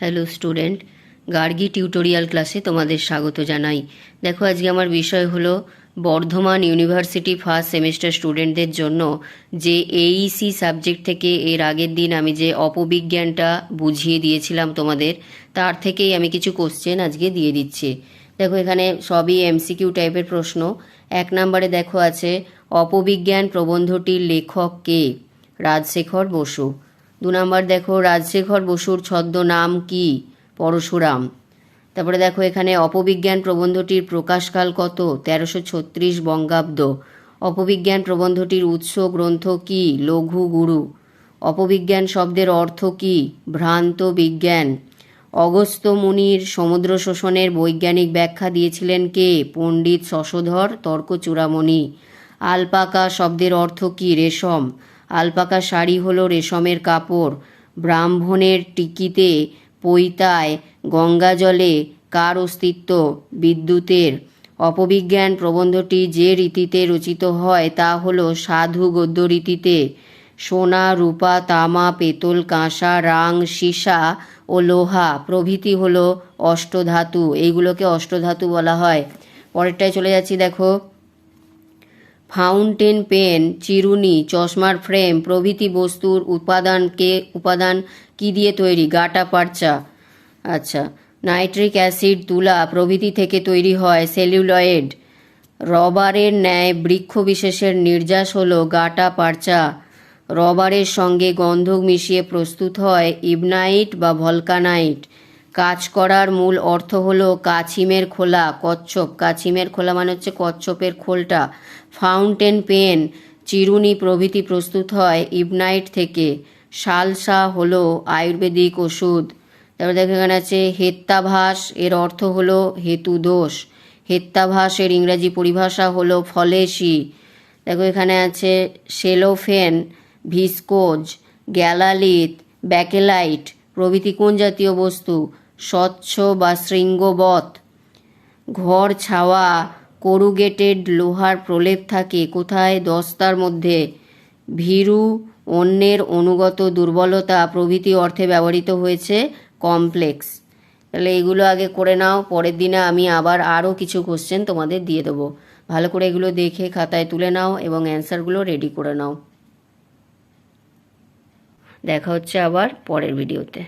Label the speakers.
Speaker 1: Hello student, Gargi tutorial ক্লাসে তোমাদের স্বাগত জানাই। দেখো, আজকে আমার বিষয় হলো বর্ধমান ইউনিভার্সিটি ফার্স্ট সেমিস্টার স্টুডেন্টদের জন্য যে এইসি সাবজেক্ট থেকে এর আগের দিন আমি যে অপবিজ্ঞানটা বুঝিয়ে দিয়েছিলাম তোমাদের, তার থেকেই আমি কিছু কোশ্চেন আজকে দিয়ে দিচ্ছি। দেখো, এখানে সবই এমসিকিউ টাইপের প্রশ্ন। এক নম্বরে দেখো আছে, অপবিজ্ঞান প্রবন্ধটির লেখক কে? রাজশেখর বসু। দু নম্বর দেখো, রাজশেখর বসুর ছদ্ম নাম কি? পরশুরাম। তারপরে দেখো, এখানে অপবিজ্ঞান প্রবন্ধটির প্রকাশকাল কত? তেরোশো ছত্রিশ বঙ্গাব্দ। অপবিজ্ঞান প্রবন্ধটির উৎস, গ্রন্থ কি? লঘু গুরু। অপবিজ্ঞান শব্দের অর্থ কি? ভ্রান্ত বিজ্ঞান। অগস্ত্য মুনির সমুদ্র শোষণের বৈজ্ঞানিক ব্যাখ্যা দিয়েছিলেন কে? পণ্ডিত শশধর তর্ক চূড়ামণি আলপাকা শব্দের অর্থ কি? রেশম। আলপাকা শাড়ি হলো রেশমের কাপড়। ব্রাহ্মণের টিকিতে, পৈতায় গঙ্গা জলে কার অস্তিত্ব? বিদ্যুতের। অপবিজ্ঞান প্রবন্ধটি যে রীতিতে রচিত হয় তা হলো সাধু গদ্য রীতিতে। সোনা, রূপা, তামা, পেতল, কাঁসা, রাং, সীসা ও লোহা প্রভৃতি হলো অষ্টধাতু। এইগুলোকে অষ্টধাতু বলা হয়। পরেরটায় চলে যাচ্ছি, দেখো। ফাউন্টেন পেন, চিরুনি, চশমার ফ্রেম, প্রভৃতি বস্তুর উপাদানকে উপাদান কি দিয়ে তৈরি? গাটা পারচা। আচ্ছা নাইট্রিক অ্যাসিড তুলা প্রভৃতি থেকে তৈরি হয় সেলুলয়েড। রবারের ন্যায় বৃক্ষ বিশেষের নির্যাস হল গাটা পারচা। রবারের সঙ্গে গন্ধক মিশিয়ে প্রস্তুত হয় ইবনাইট বা ভলকানাইট। কাজ করার মূল অর্থ হলো কাছিমের খোলা, কচ্ছপ। কাছিমের খোলা মানে হচ্ছে কচ্ছপের খোলটা। ফাউন্টেন পেন, চিরুনি প্রভৃতি প্রস্তুত হয় ইবনাইট থেকে। শালসা হলো আয়ুর্বেদিক ওষুধ। তারপর দেখো এখানে আছে হেত্তাভাস, এর অর্থ হলো হেতু দোষ। হেত্তাভাসের ইংরাজি পরিভাষা হলো ফলেসি দেখো এখানে আছে সেলোফেন, ভিসকোজ গ্যালালিত ব্যাকেলাইট প্রভৃতি কোন জাতীয় বস্তু? স্বচ্ছ বা শৃঙ্গবৎ। ঘর ছাওয়া করুগেটেড লোহার প্রলেপ থাকে কোথায়? দস্তার মধ্যে। ভীরু অন্যের অনুগত দুর্বলতা প্রভৃতি অর্থে ব্যবহৃত হয়েছে কমপ্লেক্স তাহলে এগুলো আগে করে নাও, পরের দিনে আমি আবার আরও কিছু কোশ্চেন তোমাদের দিয়ে দেবো। ভালো করে এগুলো দেখে খাতায় তুলে নাও এবং অ্যান্সারগুলো রেডি করে নাও। দেখা হচ্ছে আবার পরের ভিডিওতে